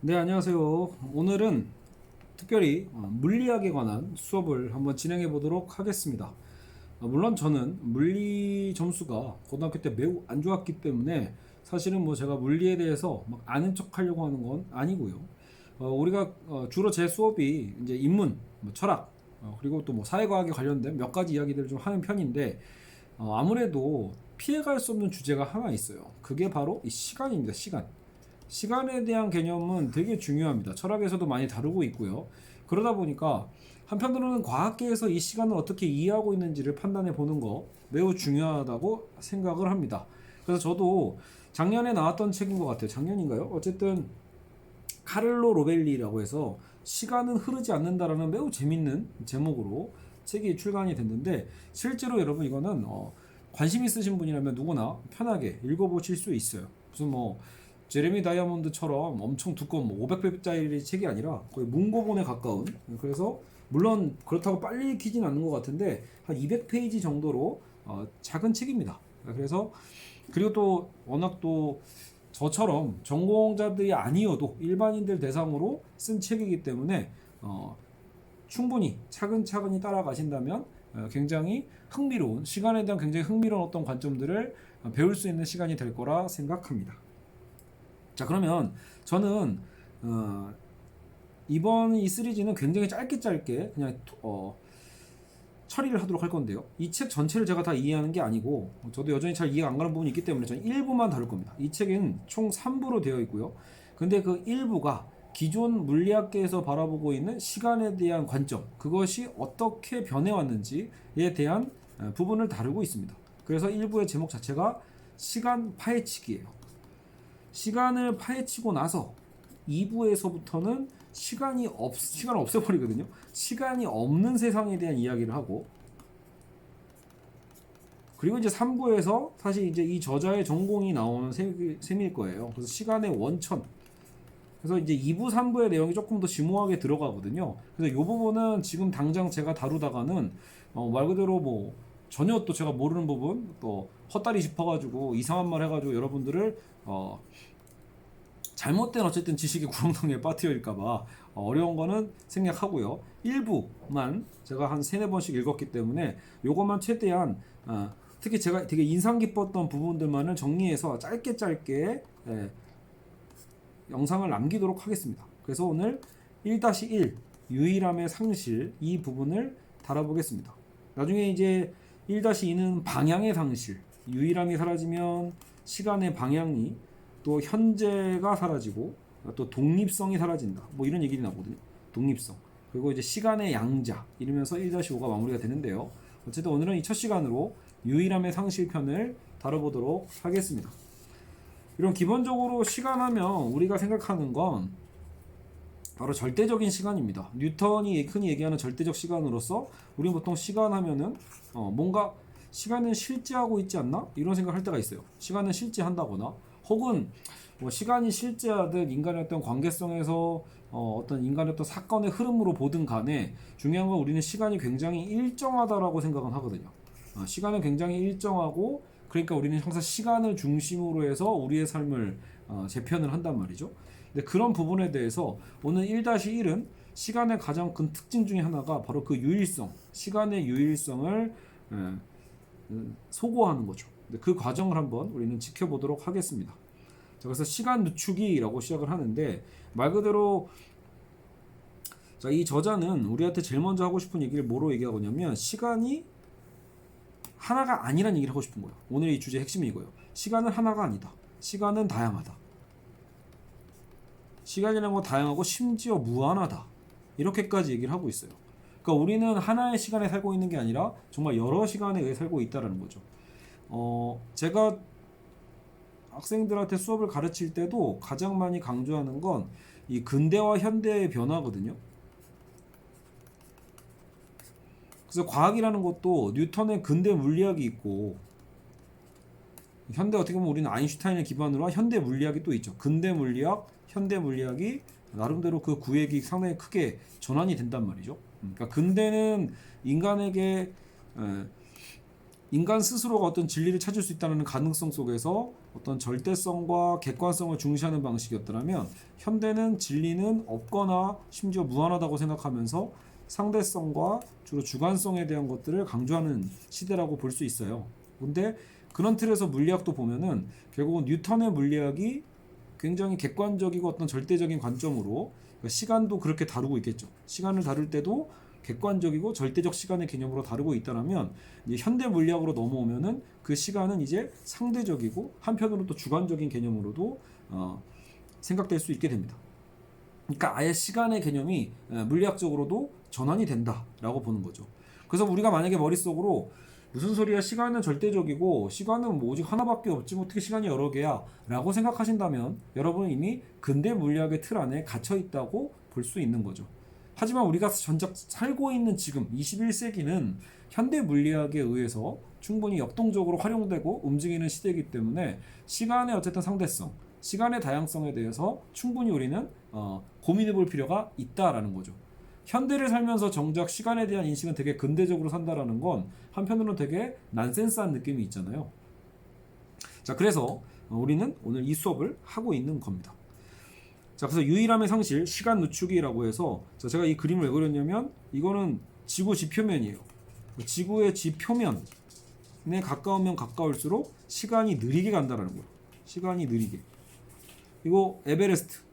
네, 안녕하세요. 오늘은 특별히 어, 물리학에 관한 수업을 한번 진행해 보도록 하겠습니다. 어, 물론 저는 물리 점수가 고등학교 때 매우 안 좋았기 때문에 사실은 뭐 제가 물리에 대해서 막 아는 척 하려고 하는 건 아니고요. 어, 우리가 어, 주로 제 수업이 이제 인문, 뭐 철학, 어, 그리고 또 뭐 사회과학에 관련된 몇 가지 이야기들을 좀 하는 편인데 어, 아무래도 피해갈 수 없는 주제가 하나 있어요. 그게 바로 이 시간입니다. 시간. 시간에 대한 개념은 되게 중요합니다. 철학에서도 많이 다루고 있고요. 그러다 보니까 한편으로는 과학계에서 이 시간을 어떻게 이해하고 있는지를 판단해 보는 거 매우 중요하다고 생각을 합니다. 그래서 저도 작년에 나왔던 책인 것 같아요. 작년인가요? 어쨌든 카를로 로벨리라고 해서 시간은 흐르지 않는다라는 매우 재밌는 제목으로 책이 출간이 됐는데 실제로 여러분 이거는 어, 관심 있으신 분이라면 누구나 편하게 읽어보실 수 있어요. 무슨 뭐 제레미 다이아몬드처럼 엄청 두꺼운 뭐 500페이지짜리 책이 아니라 거의 문고본에 가까운 그래서 물론 그렇다고 빨리 읽히진 않는 것 같은데 한 200페이지 정도로 어, 작은 책입니다. 그래서 그리고 또 워낙 또 저처럼 전공자들이 아니어도 일반인들 대상으로 쓴 책이기 때문에 어, 충분히 차근차근히 따라가신다면 어, 굉장히 흥미로운 시간에 대한 굉장히 흥미로운 어떤 관점들을 어, 배울 수 있는 시간이 될 거라 생각합니다. 자 그러면 저는 어, 이번 이 시리즈는 굉장히 짧게 짧게 그냥 어, 처리를 하도록 할 건데요. 이 책 전체를 제가 다 이해하는 게 아니고 저도 여전히 잘 이해가 안 가는 부분이 있기 때문에 저는 일부만 다룰 겁니다. 이 책은 총 3부로 되어 있고요. 근데 그 일부가 기존 물리학계에서 바라보고 있는 시간에 대한 관점, 그것이 어떻게 변해왔는지에 대한 어, 부분을 다루고 있습니다. 그래서 일부의 제목 자체가 시간 파헤치기예요. 시간을 파헤치고 나서 2부에서부터는 시간이 없 시간을 없애버리거든요. 시간이 없는 세상에 대한 이야기를 하고 그리고 이제 3부에서 사실 이제 이 저자의 전공이 나오는 셈- 셈일 거예요. 그래서 시간의 원천. 그래서 이제 2부, 3부의 내용이 조금 더 심오하게 들어가거든요. 그래서 이 부분은 지금 당장 제가 다루다가는 어, 말 그대로 뭐 전혀 또 제가 모르는 부분 또 헛다리 짚어가지고 이상한 말 해가지고 여러분들을 어, 잘못된 어쨌든 지식의 구렁텅이에 빠뜨릴까봐 어려운 거는 생략하고요. 일부만 제가 한 세네 번씩 읽었기 때문에 요것만 최대한 어, 특히 제가 되게 인상 깊었던 부분들만을 정리해서 짧게 짧게 예, 영상을 남기도록 하겠습니다. 그래서 오늘 1-1 유일함의 상실 이 부분을 다뤄보겠습니다. 나중에 이제 1-2는 방향의 상실 유일함이 사라지면 시간의 방향이 또 현재가 사라지고 또 독립성이 사라진다. 뭐 이런 얘기들이 나오거든요. 독립성. 그리고 이제 시간의 양자 이러면서 1-5가 마무리가 되는데요. 어쨌든 오늘은 이 첫 시간으로 유일함의 상실편을 다뤄보도록 하겠습니다. 이런 기본적으로 시간 하면 우리가 생각하는 건 바로 절대적인 시간입니다. 뉴턴이 흔히 얘기하는 절대적 시간으로서 우리는 보통 시간 하면은 어, 뭔가 시간은 실제하고 있지 않나 이런 생각할 때가 있어요. 시간은 실제한다거나 혹은 뭐 시간이 실제하든 인간의 어떤 관계성에서 어, 어떤 인간의 어떤 사건의 흐름으로 보든 간에 중요한 건 우리는 시간이 굉장히 일정하다라고 생각은 하거든요. 어, 시간은 굉장히 일정하고 그러니까 우리는 항상 시간을 중심으로 해서 우리의 삶을 어, 재편을 한단 말이죠. 근데 그런 부분에 대해서 오늘 1-1은 시간의 가장 큰 특징 중에 하나가 바로 그 유일성, 시간의 유일성을 에, 음, 소고하는 거죠. 그 과정을 한번 우리는 지켜보도록 하겠습니다. 자, 그래서 시간 늦추기라고 시작을 하는데 말 그대로 자, 이 저자는 우리한테 제일 먼저 하고 싶은 얘기를 뭐로 얘기하고 냐면 시간이 하나가 아니란 얘기를 하고 싶은 거예요. 오늘 이 주제 핵심이 이거예요. 시간은 하나가 아니다. 시간은 다양하다. 시간이라는 건 다양하고 심지어 무한하다. 이렇게까지 얘기를 하고 있어요. 그러니까 우리는 하나의 시간에 살고 있는 게 아니라 정말 여러 시간에 의해 살고 있다라는 거죠. 어, 제가 학생들한테 수업을 가르칠 때도 가장 많이 강조하는 건 이 근대와 현대의 변화거든요. 그래서 과학이라는 것도 뉴턴의 근대 물리학이 있고 현대 어떻게 보면 우리는 아인슈타인을 기반으로 한 현대 물리학이 또 있죠. 근대 물리학, 현대 물리학이 나름대로 그 구획이 상당히 크게 전환이 된단 말이죠. 음, 그러니까 근대는 인간에게 에, 인간 스스로가 어떤 진리를 찾을 수 있다는 가능성 속에서 어떤 절대성과 객관성을 중시하는 방식이었더라면 현대는 진리는 없거나 심지어 무한하다고 생각하면서 상대성과 주로 주관성에 대한 것들을 강조하는 시대라고 볼 수 있어요. 근데 그런 틀에서 물리학도 보면은 결국은 뉴턴의 물리학이 굉장히 객관적이고 어떤 절대적인 관점으로 그러니까 시간도 그렇게 다루고 있겠죠. 시간을 다룰 때도 객관적이고 절대적 시간의 개념으로 다루고 있다라면 현대 물리학으로 넘어오면은 그 시간은 이제 상대적이고 한편으로 또 주관적인 개념으로도 어, 생각될 수 있게 됩니다. 그러니까 아예 시간의 개념이 에, 물리학적으로도 전환이 된다라고 보는 거죠. 그래서 우리가 만약에 머릿속으로 무슨 소리야 시간은 절대적이고 시간은 뭐 오직 하나밖에 없지 뭐 어떻게 시간이 여러 개야 라고 생각하신다면 여러분은 이미 근대 물리학의 틀 안에 갇혀 있다고 볼 수 있는 거죠. 하지만 우리가 전작 살고 있는 지금 21세기는 현대 물리학에 의해서 충분히 역동적으로 활용되고 움직이는 시대이기 때문에 시간의 어쨌든 상대성, 시간의 다양성에 대해서 충분히 우리는 어, 고민해 볼 필요가 있다라는 거죠. 현대를 살면서 정작 시간에 대한 인식은 되게 근대적으로 산다라는 건 한편으로는 되게 난센스한 느낌이 있잖아요. 자, 그래서 어, 우리는 오늘 이 수업을 하고 있는 겁니다. 자, 그래서 유일함의 상실, 시간 늦추기라고 해서 자, 제가 이 그림을 왜 그렸냐면 이거는 지구 지표면이에요. 지구의 지표면에 가까우면 가까울수록 시간이 느리게 간다라는 거예요. 시간이 느리게. 이거 에베레스트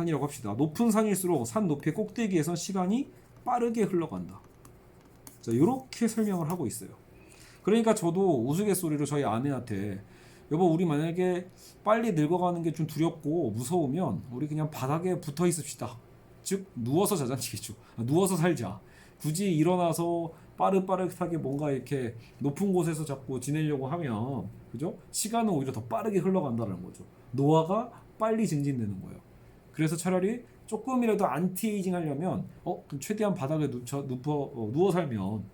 산이라고 합시다. 높은 산일수록 산 높이의 꼭대기에선 시간이 빠르게 흘러간다. 자, 이렇게 설명을 하고 있어요. 그러니까 저도 우스갯소리로 저희 아내한테 여보 우리 만약에 빨리 늙어가는 게 좀 두렵고 무서우면 우리 그냥 바닥에 붙어 있읍시다. 즉 누워서 자잔치겠죠. 아, 누워서 살자. 굳이 일어나서 빠릇빠릇하게 뭔가 이렇게 높은 곳에서 자꾸 지내려고 하면 그죠? 시간은 오히려 더 빠르게 흘러간다는 거죠. 노화가 빨리 증진되는 거예요. 그래서 차라리 조금이라도 안티에이징 하려면 어 최대한 바닥에 누워, 누워, 어, 누워 살면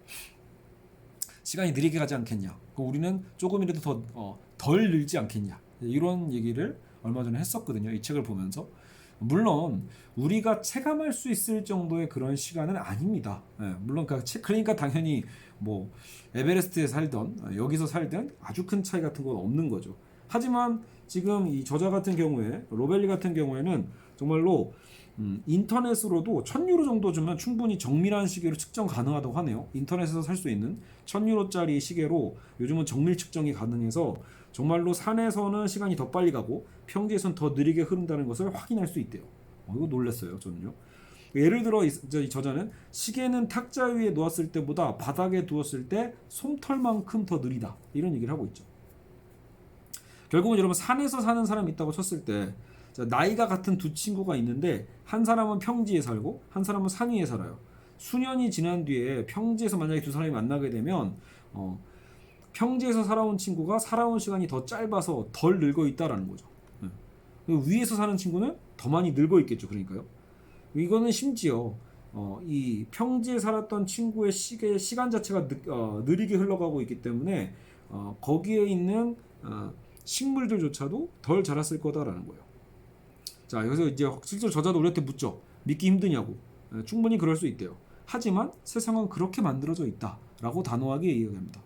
시간이 느리게 가지 않겠냐. 우리는 조금이라도 더, 어, 덜 늘지 않겠냐. 이런 얘기를 얼마 전에 했었거든요. 이 책을 보면서. 물론 우리가 체감할 수 있을 정도의 그런 시간은 아닙니다. 예, 물론 그 체- 그러니까 당연히 뭐 에베레스트에 살던 어, 여기서 살든 아주 큰 차이 같은 건 없는 거죠. 하지만 지금 이 저자 같은 경우에 로벨리 같은 경우에는 정말로 음, 인터넷으로도 1000유로 정도 주면 충분히 정밀한 시계로 측정 가능하다고 하네요. 인터넷에서 살 수 있는 1000유로짜리 시계로 요즘은 정밀 측정이 가능해서 정말로 산에서는 시간이 더 빨리 가고 평지에서는 더 느리게 흐른다는 것을 확인할 수 있대요. 어, 이거 놀랐어요, 저는요. 예를 들어 이, 저자는 시계는 탁자 위에 놓았을 때보다 바닥에 두었을 때 솜털만큼 더 느리다 이런 얘기를 하고 있죠. 결국은 여러분 산에서 사는 사람이 있다고 쳤을 때 자, 나이가 같은 두 친구가 있는데 한 사람은 평지에 살고 한 사람은 산 위에 살아요. 수년이 지난 뒤에 평지에서 만약에 두 사람이 만나게 되면 어, 평지에서 살아온 친구가 살아온 시간이 더 짧아서 덜 늙어 있다라는 거죠. 예. 그리고 위에서 사는 친구는 더 많이 늙어 있겠죠. 그러니까요. 이거는 심지어 어, 이 평지에 살았던 친구의 시계 시간 자체가 느, 어, 느리게 흘러가고 있기 때문에 어, 거기에 있는 어, 식물들조차도 덜 자랐을 거다라는 거예요. 자 여기서 이제 실제로 저자도 우리한테 묻죠. 믿기 힘드냐고. 예, 충분히 그럴 수 있대요. 하지만 세상은 그렇게 만들어져 있다 라고 단호하게 이야기합니다.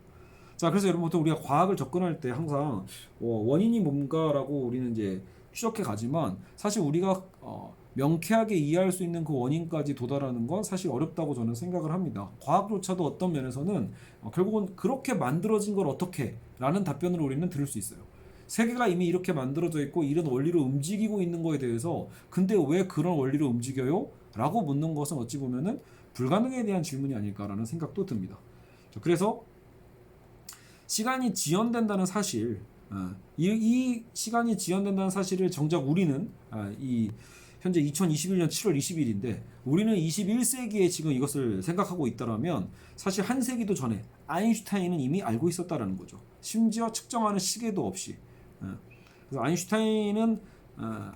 자 그래서 여러분 보통 우리가 과학을 접근할 때 항상 어, 원인이 뭔가라고 우리는 이제 추적해 가지만 사실 우리가 어, 명쾌하게 이해할 수 있는 그 원인까지 도달하는 건 사실 어렵다고 저는 생각을 합니다. 과학조차도 어떤 면에서는 어, 결국은 그렇게 만들어진 걸 어떻게 라는 답변을 우리는 들을 수 있어요. 세계가 이미 이렇게 만들어져 있고 이런 원리로 움직이고 있는 거에 대해서 근데 왜 그런 원리로 움직여요? 라고 묻는 것은 어찌 보면은 불가능에 대한 질문이 아닐까라는 생각도 듭니다. 자, 그래서 시간이 지연된다는 사실, 어, 이, 이 시간이 지연된다는 사실을 정작 우리는 아, 이 현재 2021년 7월 20일인데 우리는 21세기에 지금 이것을 생각하고 있다라면 사실 한 세기도 전에 아인슈타인은 이미 알고 있었다라는 거죠. 심지어 측정하는 시계도 없이. 어, 그래서 아인슈타인은 어,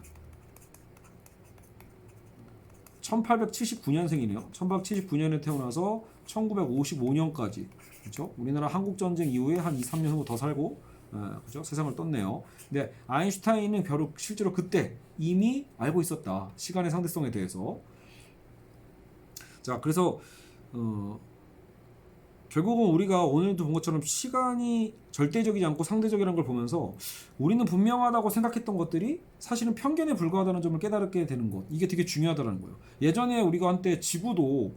1879년생이네요. 1879년에 태어나서 1955년까지 그렇죠? 우리나라 한국 전쟁 이후에 한 2, 3년 정도 더 살고 어, 그죠? 세상을 떴네요. 근데 아인슈타인은 결국 실제로 그때 이미 알고 있었다. 시간의 상대성에 대해서. 자, 그래서 어, 결국은 우리가 오늘도 본 것처럼 시간이 절대적이지 않고 상대적이라는 걸 보면서 우리는 분명하다고 생각했던 것들이 사실은 편견에 불과하다는 점을 깨달게 되는 것 이게 되게 중요하다는 거예요. 예전에 우리가 한때 지구도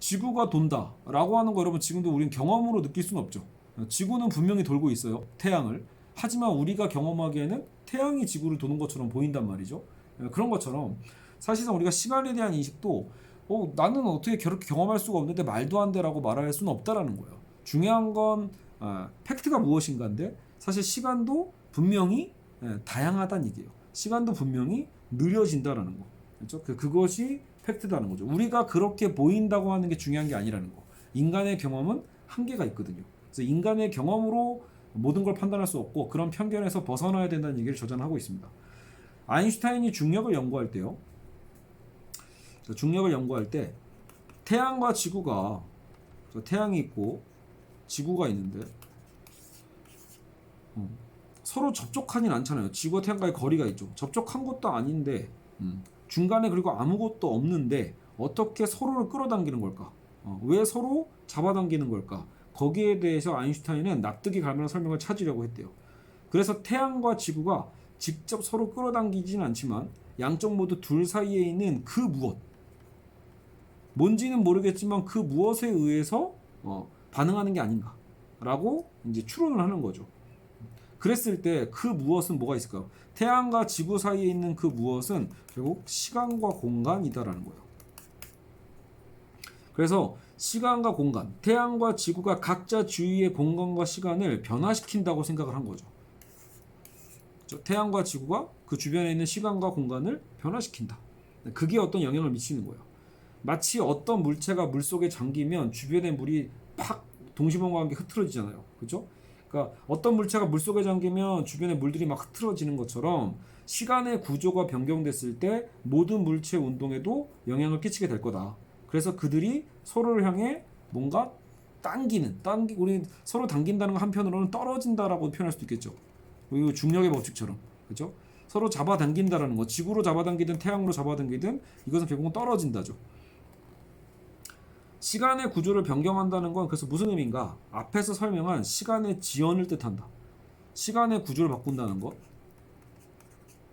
지구가 돈다라고 하는 거 여러분 지금도 우리는 경험으로 느낄 수는 없죠. 지구는 분명히 돌고 있어요. 태양을. 하지만 우리가 경험하기에는 태양이 지구를 도는 것처럼 보인단 말이죠. 그런 것처럼 사실상 우리가 시간에 대한 인식도 어, 나는 어떻게 그렇게 경험할 수가 없는데 말도 안 돼라고 말할 수는 없다라는 거예요. 중요한 건 아, 팩트가 무엇인가인데 사실 시간도 분명히 예, 다양하다는 얘기예요. 시간도 분명히 느려진다라는 거. 그렇죠? 그, 그것이 팩트다는 거죠. 우리가 그렇게 보인다고 하는 게 중요한 게 아니라는 거. 인간의 경험은 한계가 있거든요. 그래서 인간의 경험으로 모든 걸 판단할 수 없고 그런 편견에서 벗어나야 된다는 얘기를 저자는 하고 있습니다. 아인슈타인이 중력을 연구할 때요. 자, 중력을 연구할 때 태양과 지구가 저 태양이 있고 지구가 있는데 음, 서로 접촉하진 않잖아요. 지구와 태양과의 거리가 있죠. 접촉한 것도 아닌데 음, 중간에 그리고 아무것도 없는데 어떻게 서로를 끌어당기는 걸까? 어, 왜 서로 잡아당기는 걸까? 거기에 대해서 아인슈타인은 납득이 갈 만한 설명을 찾으려고 했대요. 그래서 태양과 지구가 직접 서로 끌어당기진 않지만 양쪽 모두 둘 사이에 있는 그 무엇 뭔지는 모르겠지만 그 무엇에 의해서 어, 반응하는 게 아닌가라고 이제 추론을 하는 거죠. 그랬을 때 그 무엇은 뭐가 있을까요? 태양과 지구 사이에 있는 그 무엇은 결국 시간과 공간이다라는 거예요. 그래서 시간과 공간, 태양과 지구가 각자 주위의 공간과 시간을 변화시킨다고 생각을 한 거죠. 그렇죠? 태양과 지구가 그 주변에 있는 시간과 공간을 변화시킨다. 그게 어떤 영향을 미치는 거예요. 마치 어떤 물체가 물 속에 잠기면 주변의 물이 팍 동시범과 함께 흐트러지잖아요. 그렇죠? 그러니까 어떤 물체가 물 속에 잠기면 주변의 물들이 막 흐트러지는 것처럼 시간의 구조가 변경됐을 때 모든 물체 운동에도 영향을 끼치게 될 거다. 그래서 그들이 서로를 향해 뭔가 당기는, 당기, 우리 서로 당긴다는 거 한편으로는 떨어진다라고 표현할 수도 있겠죠. 그리고 중력의 법칙처럼, 그렇죠? 서로 잡아당긴다라는 거, 지구로 잡아당기든 태양으로 잡아당기든 이것은 결국은 떨어진다죠. 시간의 구조를 변경한다는 건 그래서 무슨 의미인가? 앞에서 설명한 시간의 지연을 뜻한다. 시간의 구조를 바꾼다는 것.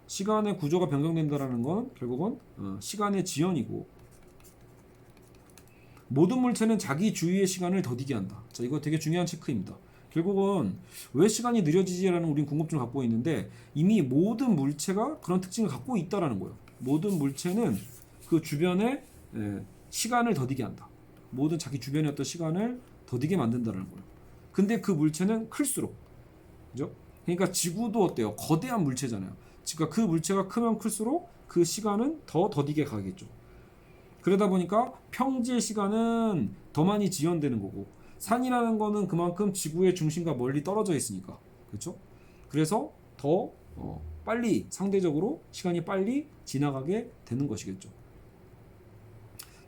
시간의 구조가 변경된다는 건 결국은 어, 시간의 지연이고 모든 물체는 자기 주위의 시간을 더디게 한다. 자, 이거 되게 중요한 체크입니다. 결국은 왜 시간이 느려지지라는 우린 궁금증을 갖고 있는데 이미 모든 물체가 그런 특징을 갖고 있다라는 거예요. 모든 물체는 그 주변에 에, 시간을 더디게 한다. 모든 자기 주변의 어떤 시간을 더디게 만든다는 거예요. 근데 그 물체는 클수록 그죠? 그러니까 지구도 어때요? 거대한 물체잖아요. 그러니까 그 물체가 크면 클수록 그 시간은 더 더디게 가겠죠. 그러다 보니까 평지의 시간은 더 많이 지연되는 거고 산이라는 거는 그만큼 지구의 중심과 멀리 떨어져 있으니까 그렇죠? 그래서 더 어, 빨리 상대적으로 시간이 빨리 지나가게 되는 것이겠죠.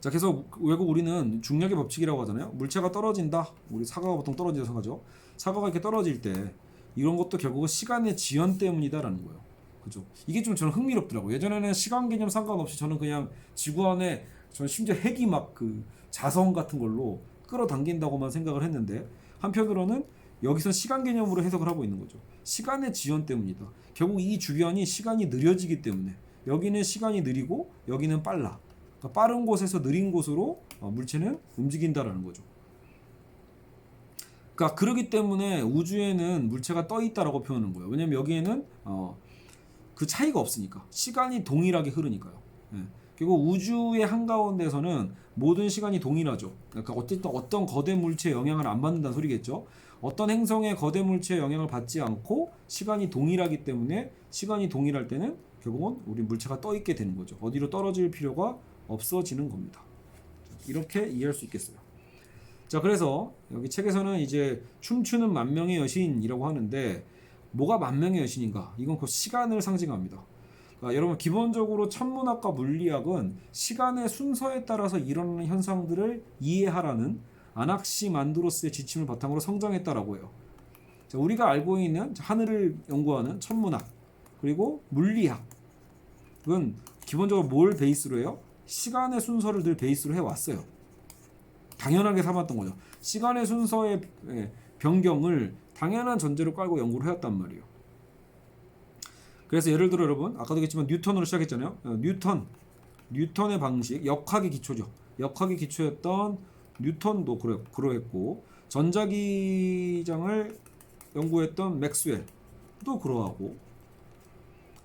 자, 그래서 외국 우리는 중력의 법칙이라고 하잖아요. 물체가 떨어진다. 우리 사과가 보통 떨어진다고 생각하죠. 사과가 이렇게 떨어질 때 이런 것도 결국은 시간의 지연 때문이다라는 거예요. 그죠? 이게 좀 저는 흥미롭더라고요. 예전에는 시간 개념 상관없이 저는 그냥 지구 안에 저는 심지어 핵이 막 그 자성 같은 걸로 끌어당긴다고만 생각을 했는데 한편으로는 여기서 시간 개념으로 해석을 하고 있는 거죠. 시간의 지연 때문이다. 결국 이 주변이 시간이 느려지기 때문에 여기는 시간이 느리고 여기는 빨라. 그러니까 빠른 곳에서 느린 곳으로 어, 물체는 움직인다라는 거죠. 그러니까 그러기 때문에 우주에는 물체가 떠 있다라고 표현하는 거예요. 왜냐면 여기에는 어, 그 차이가 없으니까 시간이 동일하게 흐르니까요. 예. 그리고 우주의 한가운데서는 모든 시간이 동일하죠. 그러니까 어쨌든 어떤 거대 물체에 영향을 안 받는다는 소리겠죠. 어떤 행성의 거대 물체에 영향을 받지 않고 시간이 동일하기 때문에 시간이 동일할 때는 결국은 우리 물체가 떠 있게 되는 거죠. 어디로 떨어질 필요가 없어지는 겁니다. 이렇게 이해할 수 있겠어요. 자, 그래서 여기 책에서는 이제 춤추는 만 명의 여신이라고 하는데 뭐가 만 명의 여신인가? 이건 그 시간을 상징합니다. 그러니까 여러분 기본적으로 천문학과 물리학은 시간의 순서에 따라서 일어나는 현상들을 이해하라는 아낙시 만드로스의 지침을 바탕으로 성장했다라고 해요. 자, 우리가 알고 있는 하늘을 연구하는 천문학 그리고 물리학 그건 기본적으로 뭘 베이스로 해요? 시간의 순서를 늘 베이스로 해왔어요. 당연하게 삼았던 거죠. 시간의 순서의 예, 변경을 당연한 전제로 깔고 연구를 해왔단 말이에요. 그래서 예를 들어 여러분 아까도 얘기했지만 뉴턴으로 시작했잖아요. 어, 뉴턴 뉴턴의 방식 역학의 기초죠. 역학의 기초였던 뉴턴도 그러, 그러했고 전자기장을 연구했던 맥스웰도 그러하고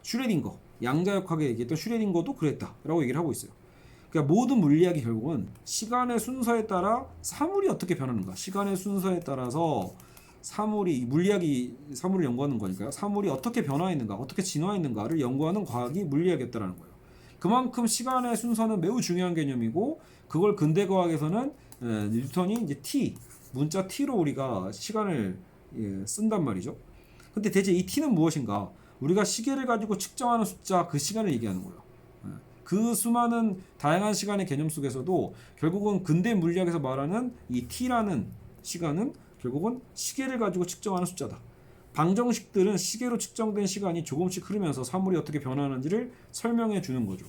슈레딩거 양자역학에 얘기했던 슈레딩거도 그랬다라고 얘기를 하고 있어요. 그러니까 모든 물리학이 결국은 시간의 순서에 따라 사물이 어떻게 변하는가 시간의 순서에 따라서 사물이 이 물리학이 사물을 연구하는 거니까요. 사물이 어떻게 변화했는가, 어떻게 진화했는가를 연구하는 과학이 물리학이었다라는 거예요. 그만큼 시간의 순서는 매우 중요한 개념이고 그걸 근대 과학에서는 에, 뉴턴이 이제 t 문자 t로 우리가 시간을 예, 쓴단 말이죠. 근데 대체 이 t는 무엇인가? 우리가 시계를 가지고 측정하는 숫자 그 시간을 얘기하는 거예요. 예. 그 수많은 다양한 시간의 개념 속에서도 결국은 근대 물리학에서 말하는 이 t라는 시간은 결국은 시계를 가지고 측정하는 숫자다. 방정식들은 시계로 측정된 시간이 조금씩 흐르면서 사물이 어떻게 변하는지를 설명해 주는 거죠.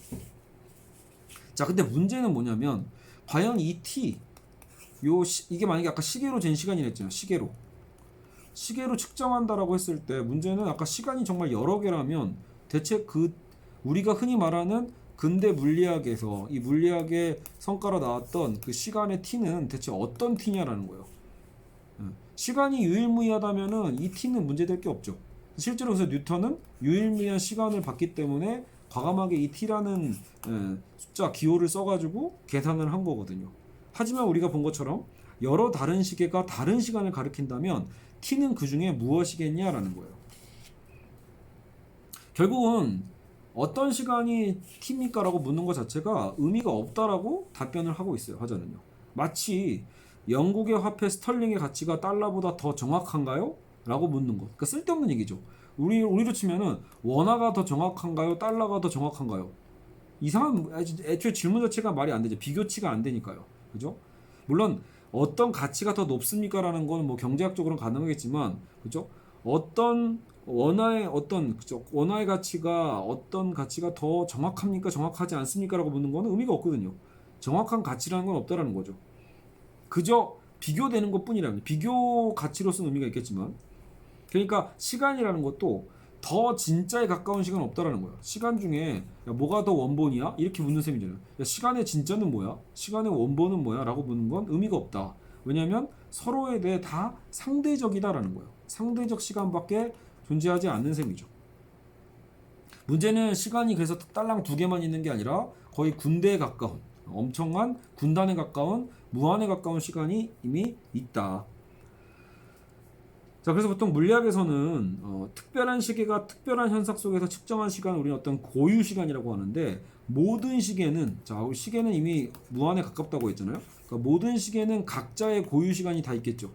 자, 근데 문제는 뭐냐면 과연 이 t 요 시, 이게 만약에 아까 시계로 잰 시간이랬잖아요. 시계로. 시계로 측정한다라고 했을 때 문제는 아까 시간이 정말 여러 개라면 대체 그 우리가 흔히 말하는 근대 물리학에서 이 물리학의 성과로 나왔던 그 시간의 t는 대체 어떤 t냐라는 거예요. 예. 시간이 유일무이하다면은 이 t는 문제될 게 없죠. 실제로 그래서 뉴턴은 유일무이한 시간을 봤기 때문에 과감하게 이 t라는 예, 숫자 기호를 써가지고 계산을 한 거거든요. 하지만 우리가 본 것처럼 여러 다른 시계가 다른 시간을 가리킨다면 t는 그 중에 무엇이겠냐라는 거예요. 결국은 어떤 시간이 t입니까 라고 묻는 것 자체가 의미가 없다라고 답변을 하고 있어요. 화자는요. 마치 영국의 화폐 스털링의 가치가 달러보다 더 정확한가요? 라고 묻는 것. 그러니까 쓸데없는 얘기죠. 우리 우리로 치면은 원화가 더 정확한가요? 달러가 더 정확한가요? 이상한 애초에 질문 자체가 말이 안 되죠. 비교치가 안 되니까요. 그죠? 물론 어떤 가치가 더 높습니까 라는 건 뭐 경제학적으로는 가능하겠지만 그죠? 어떤 원화의 어떤 그죠? 원화의 가치가 어떤 가치가 더 정확합니까? 정확하지 않습니까라고 묻는 거는 의미가 없거든요. 정확한 가치라는 건 없다라는 거죠. 그저 비교되는 것뿐이라는 비교 가치로서는 의미가 있겠지만 그러니까 시간이라는 것도 더 진짜에 가까운 시간은 없다라는 거야. 시간 중에 야, 뭐가 더 원본이야? 이렇게 묻는 셈이잖아요. 야, 시간의 진짜는 뭐야? 시간의 원본은 뭐야? 라고 묻는 건 의미가 없다. 왜냐하면 서로에 대해 다 상대적이다라는 거예요. 상대적 시간밖에 존재하지 않는 셈이죠. 문제는 시간이 그래서 딸랑 두 개만 있는 게 아니라 거의 군대에 가까운 엄청난 군단에 가까운 무한에 가까운 시간이 이미 있다. 자, 그래서 보통 물리학에서는 어, 특별한 시계가 특별한 현상 속에서 측정한 시간을 우리는 어떤 고유 시간이라고 하는데 모든 시계는 자, 시계는 이미 무한에 가깝다고 했잖아요. 그러니까 모든 시계는 각자의 고유 시간이 다 있겠죠.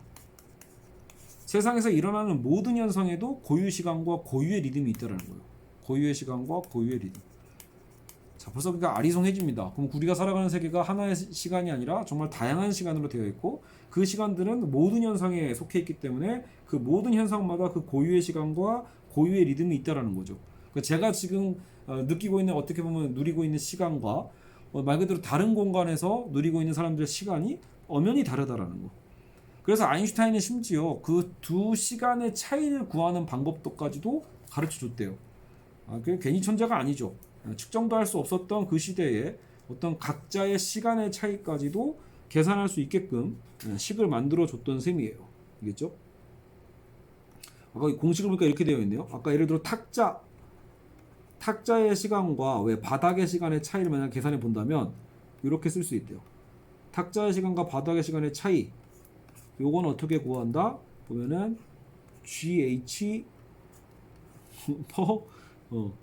세상에서 일어나는 모든 현상에도 고유 시간과 고유의 리듬이 있다라는 거예요. 고유의 시간과 고유의 리듬. 자, 벌써 그러니까 아리송해집니다. 그럼 우리가 살아가는 세계가 하나의 시- 시간이 아니라 정말 다양한 시간으로 되어 있고 그 시간들은 모든 현상에 속해 있기 때문에 그 모든 현상마다 그 고유의 시간과 고유의 리듬이 있다라는 거죠. 그러니까 제가 지금 어, 느끼고 있는 어떻게 보면 누리고 있는 시간과 어, 말 그대로 다른 공간에서 누리고 있는 사람들의 시간이 엄연히 다르다라는 거. 그래서 아인슈타인은 심지어 그 두 시간의 차이를 구하는 방법도까지도 가르쳐 줬대요. 아, 그 괜히 천재가 아니죠. 아, 측정도 할 수 없었던 그 시대에 어떤 각자의 시간의 차이까지도 계산할 수 있게끔 아, 식을 만들어 줬던 셈이에요. 알겠죠? 아까 이 공식을 보니까 이렇게 되어 있네요. 아까 예를 들어 탁자 탁자의 시간과 왜 바닥의 시간의 차이를 만약 계산해 본다면 이렇게 쓸 수 있대요. 탁자의 시간과 바닥의 시간의 차이. 요건 어떻게 구한다? 보면은 GH 퍼 어.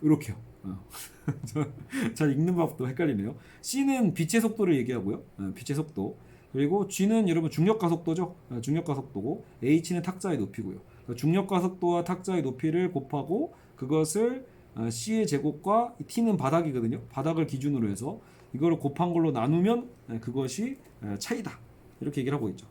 이렇게요. 어. 잘 읽는 방법도 헷갈리네요. C는 빛의 속도를 얘기하고요. 어, 빛의 속도. 그리고 G는 여러분 중력 가속도죠. 어, 중력 가속도고 H는 탁자의 높이고요. 그러니까 중력 가속도와 탁자의 높이를 곱하고 그것을 어, C의 제곱과 T는 바닥이거든요. 바닥을 기준으로 해서 이거를 곱한 걸로 나누면 어, 그것이 어, 차이다. 이렇게 얘기를 하고 있죠.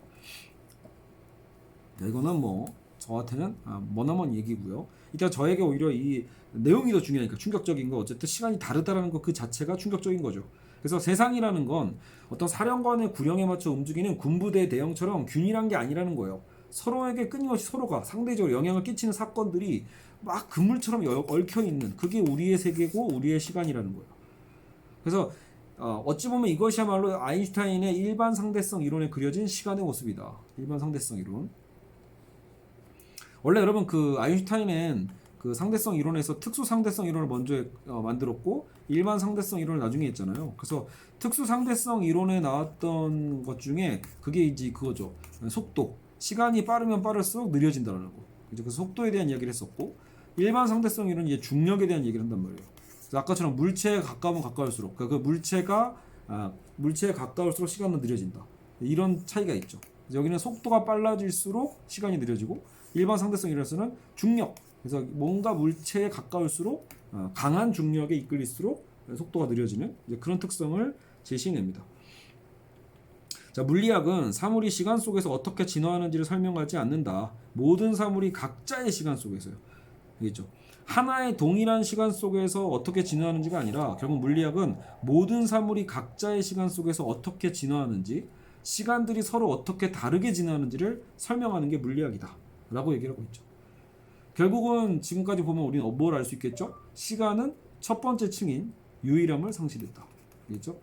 네, 이거는 뭐 저한테는 아, 머나먼 얘기고요. 일단 저에게 오히려 이 내용이 더 중요하니까 충격적인 거 어쨌든 시간이 다르다라는 거그 자체가 충격적인 거죠. 그래서 세상이라는 건 어떤 사령관의 구령에 맞춰 움직이는 군부대 대형처럼 균일한 게 아니라는 거예요. 서로에게 끊임없이 서로가 상대적으로 영향을 끼치는 사건들이 막 그물처럼 여- 얽혀 있는 그게 우리의 세계고 우리의 시간이라는 거예요. 그래서 어, 어찌 보면 이것이야말로 아인슈타인의 일반 상대성 이론에 그려진 시간의 모습이다. 일반 상대성 이론. 원래 여러분 그 아인슈타인은 그 상대성 이론에서 특수 상대성 이론을 먼저 어, 만들었고 일반 상대성 이론을 나중에 했잖아요. 그래서 특수 상대성 이론에 나왔던 것 중에 그게 이제 그거죠. 속도. 시간이 빠르면 빠를수록 느려진다는 거. 이제 그 속도에 대한 이야기를 했었고 일반 상대성 이론은 이제 중력에 대한 얘기를 한단 말이에요. 아까처럼 물체에 가까우면 가까울수록 그러니까 그 물체가 아, 물체에 가까울수록 시간은 느려진다. 이런 차이가 있죠. 여기는 속도가 빨라질수록 시간이 느려지고 일반 상대성 이론에서는 중력. 그래서 뭔가 물체에 가까울수록 어, 강한 중력에 이끌릴수록 속도가 느려지는 그런 특성을 제시해냅니다. 자, 물리학은 사물이 시간 속에서 어떻게 진화하는지를 설명하지 않는다. 모든 사물이 각자의 시간 속에서요. 알겠죠? 하나의 동일한 시간 속에서 어떻게 진화하는지가 아니라 결국 물리학은 모든 사물이 각자의 시간 속에서 어떻게 진화하는지 시간들이 서로 어떻게 다르게 진화하는지를 설명하는 게 물리학이다. 라고 얘기를 하고 있죠. 결국은 지금까지 보면 우리는 뭘 알 수 있겠죠? 시간은 첫 번째 층인 유일함을 상실했다. 알겠죠?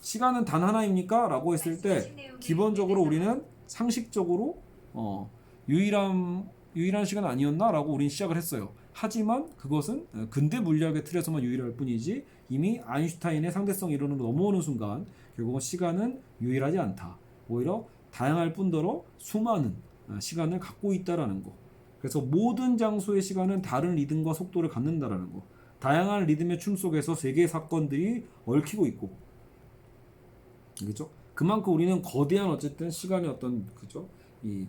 시간은 단 하나입니까? 라고 했을 때 기본적으로 우리는 상식적으로 어, 유일함 유일한 시간 아니었나라고 우리는 시작을 했어요. 하지만 그것은 어, 근대 물리학의 틀에서만 유일할 뿐이지 이미 아인슈타인의 상대성 이론으로 넘어오는 순간 결국은 시간은 유일하지 않다. 오히려 다양할 뿐더러 수많은 어, 시간을 갖고 있다라는 거. 그래서 모든 장소의 시간은 다른 리듬과 속도를 갖는다라는 거. 다양한 리듬의 춤 속에서 세계의 사건들이 얽히고 있고 그렇죠? 그만큼 우리는 거대한 어쨌든 시간의 어떤 그죠? 이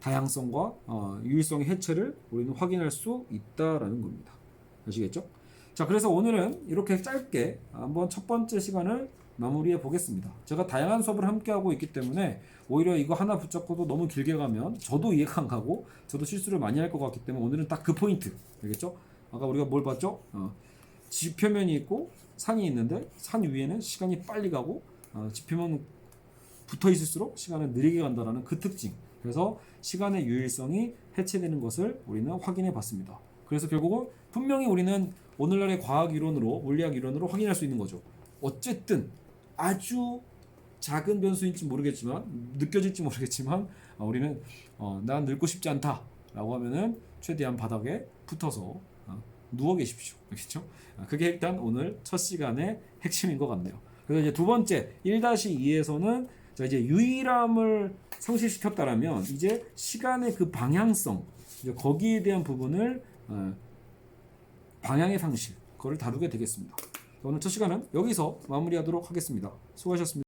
다양성과 어, 유일성의 해체를 우리는 확인할 수 있다라는 겁니다. 아시겠죠? 자, 그래서 오늘은 이렇게 짧게 한번 첫 번째 시간을 마무리해 보겠습니다. 제가 다양한 수업을 함께 하고 있기 때문에 오히려 이거 하나 붙잡고도 너무 길게 가면 저도 이해가 안 가고 저도 실수를 많이 할 것 같기 때문에 오늘은 딱 그 포인트. 알겠죠? 아까 우리가 뭘 봤죠? 어, 지표면이 있고 산이 있는데 산 위에는 시간이 빨리 가고 어, 지표면 붙어 있을수록 시간은 느리게 간다라는 그 특징. 그래서 시간의 유일성이 해체되는 것을 우리는 확인해 봤습니다. 그래서 결국은 분명히 우리는 오늘날의 과학 이론으로 물리학 이론으로 확인할 수 있는 거죠. 어쨌든 아주 작은 변수인지 모르겠지만 느껴질지 모르겠지만 어, 우리는 어, 난 늙고 싶지 않다라고 하면은 최대한 바닥에 붙어서 어, 누워 계십시오. 그렇죠? 아, 그게 일단 오늘 첫 시간의 핵심인 것 같네요. 그래서 이제 두 번째 1-2에서는 자 이제 유일함을 상실시켰다라면 이제 시간의 그 방향성 이제 거기에 대한 부분을 어, 방향의 상실 그거를 다루게 되겠습니다. 오늘 첫 시간은 여기서 마무리하도록 하겠습니다. 수고하셨습니다.